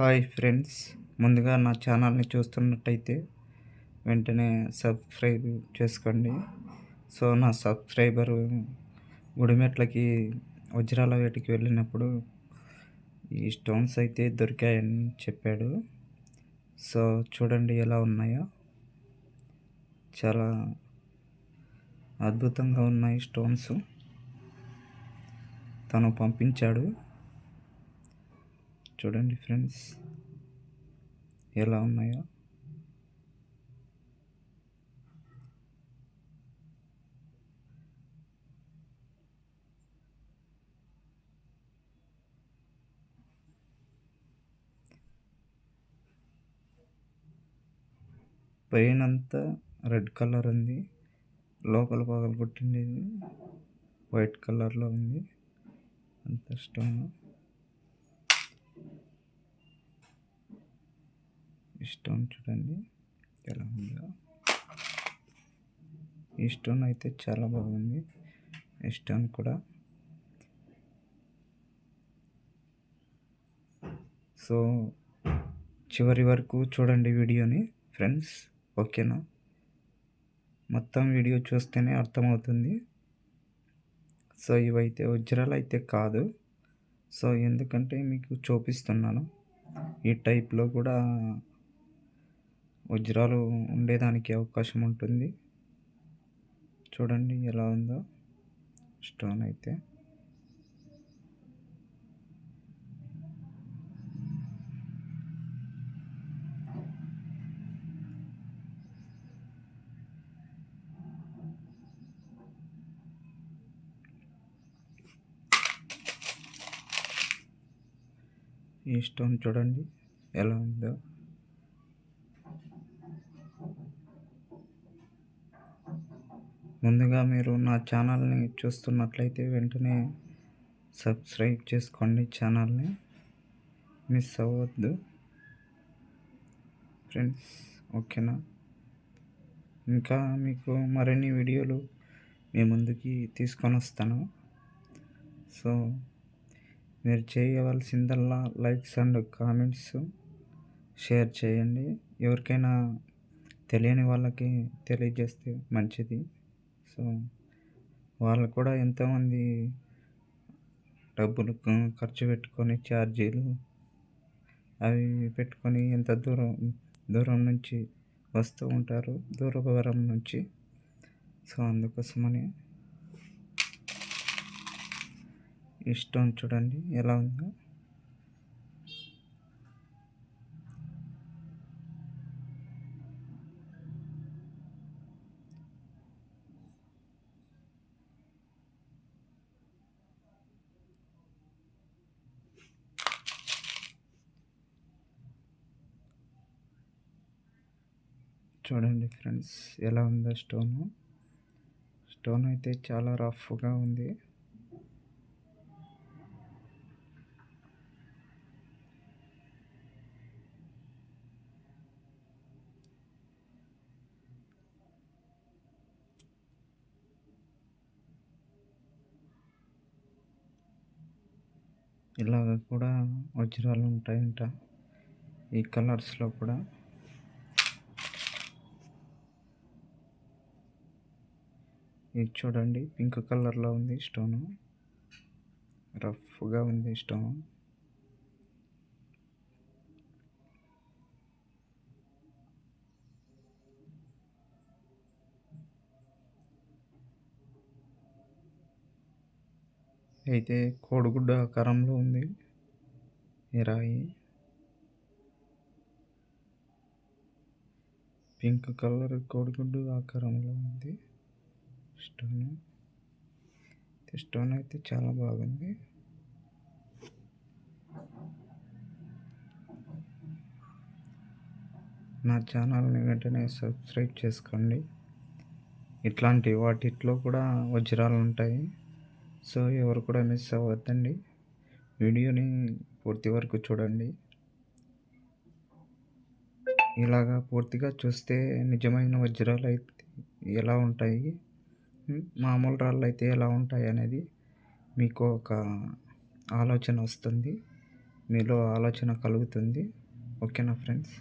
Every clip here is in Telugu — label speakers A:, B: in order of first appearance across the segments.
A: Hi friends. ముందుగా నా ఛానల్ని చూస్తున్నట్టయితే వెంటనే సబ్స్క్రైబ్ చేసుకోండి. సో నా సబ్స్క్రైబరు గుడిమెట్లకి వజ్రాల వేటికి వెళ్ళినప్పుడు ఈ స్టోన్స్ అయితే దొరికాయని చెప్పాడు. సో చూడండి ఎలా ఉన్నాయో. చాలా అద్భుతంగా ఉన్నాయి స్టోన్స్. తను పంపించాడు. చూడండి ఫ్రెండ్స్. ఎలా ఉన్నాయో. పైన అంతా రెడ్ కలర్ ఉంది. లోపల పగలు కొట్టిండేది వైట్ కలర్లో ఉంది. అంత స్టోన్. ఈ స్టోన్ చూడండి. ఎలా ఉందో. ఈ స్టోన్ అయితే చాలా బాగుంది. ఈ స్టోన్ కూడా. సో చివరి వరకు చూడండి వీడియోని ఫ్రెండ్స్. ఓకేనా? మొత్తం వీడియో చూస్తేనే అర్థమవుతుంది. సో ఇవైతే వజ్రాలు అయితే కాదు. సో ఎందుకంటే మీకు చూపిస్తున్నాను. ఈ టైప్లో కూడా వజ్రాలు ఉండేదానికి అవకాశం ఉంటుంది. చూడండి ఎలా ఉందో. స్టోన్ అయితే. ఈ స్టోన్ చూడండి ఎలా ఉందో. ముందుగా మీరు నా ఛానల్ని చూస్తున్నట్లయితే వెంటనే సబ్స్క్రైబ్ చేసుకోండి ఛానల్ని. మిస్ అవ్వద్దు. ఫ్రెండ్స్ ఓకేనా? ఇంకా మీకు మరిన్ని వీడియోలు మీ ముందుకి తీసుకొని వస్తాను. సో మీరు చేయవలసిందల్లా లైక్స్ అండ్ కామెంట్స్ షేర్ చేయండి. ఎవరికైనా తెలియని వాళ్ళకి తెలియజేస్తే మంచిది. సో వాళ్ళు కూడా ఎంతోమంది డబ్బులు ఖర్చు పెట్టుకొని ఛార్జీలు అవి పెట్టుకొని ఎంత దూరం దూరం నుంచి వస్తూ ఉంటారు దూరభారం నుంచి. సో అందుకోసమని ఇష్టం చూడండి ఎలా ఉందో. చూడండి ఫ్రెండ్స్ ఎలా ఉందో స్టోను. స్టోన్ అయితే చాలా రఫ్గా ఉంది. ఇలాగ కూడా వజ్రాలు ఉంటాయంట ఈ కలర్స్లో కూడా. ఇది చూడండి పింక్ కలర్లో ఉంది స్టోన్. రఫ్గా ఉంది స్టోన్. అయితే కోడిగుడ్డ ఆకారంలో ఉంది. ఈ రాయి. పింక్ కలర్ కోడిగుడ్డు ఆకారంలో ఉంది. స్టోన్. స్టోన్ అయితే చాలా బాగుంది. నా ఛానల్ని వెంటనే సబ్స్క్రైబ్ చేసుకోండి. ఇట్లాంటి వాటిట్లో కూడా వజ్రాలు ఉంటాయి. సో ఎవరు కూడా మిస్ అవ్వద్దండి. వీడియోని పూర్తి వరకు చూడండి. ఇలాగా పూర్తిగా చూస్తే నిజమైన వజ్రాలు అయితే ఎలా ఉంటాయి? మామూలు రాళ్ళు అయితే ఎలా ఉంటాయి అనేది మీకు ఒక ఆలోచన వస్తుంది. మీలో ఆలోచన కలుగుతుంది. ఓకేనా ఫ్రెండ్స్?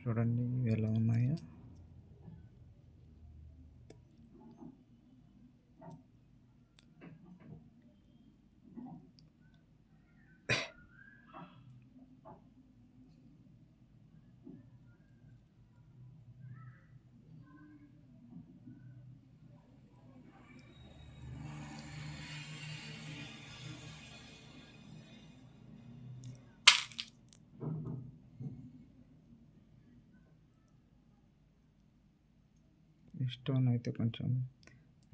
A: చూడండి ఇవి ఎలా ఉన్నాయో. స్టోన్ అయితే కొంచెం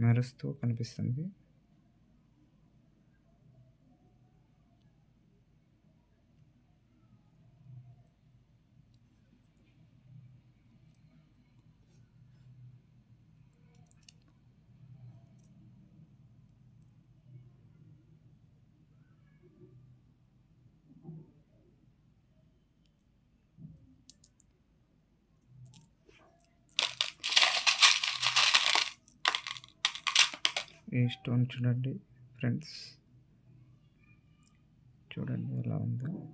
A: మెరుస్తూ కనిపిస్తుంది. ఈ స్టోన్ చూడండి ఫ్రెండ్స్. చూడండి ఎలా ఉందో.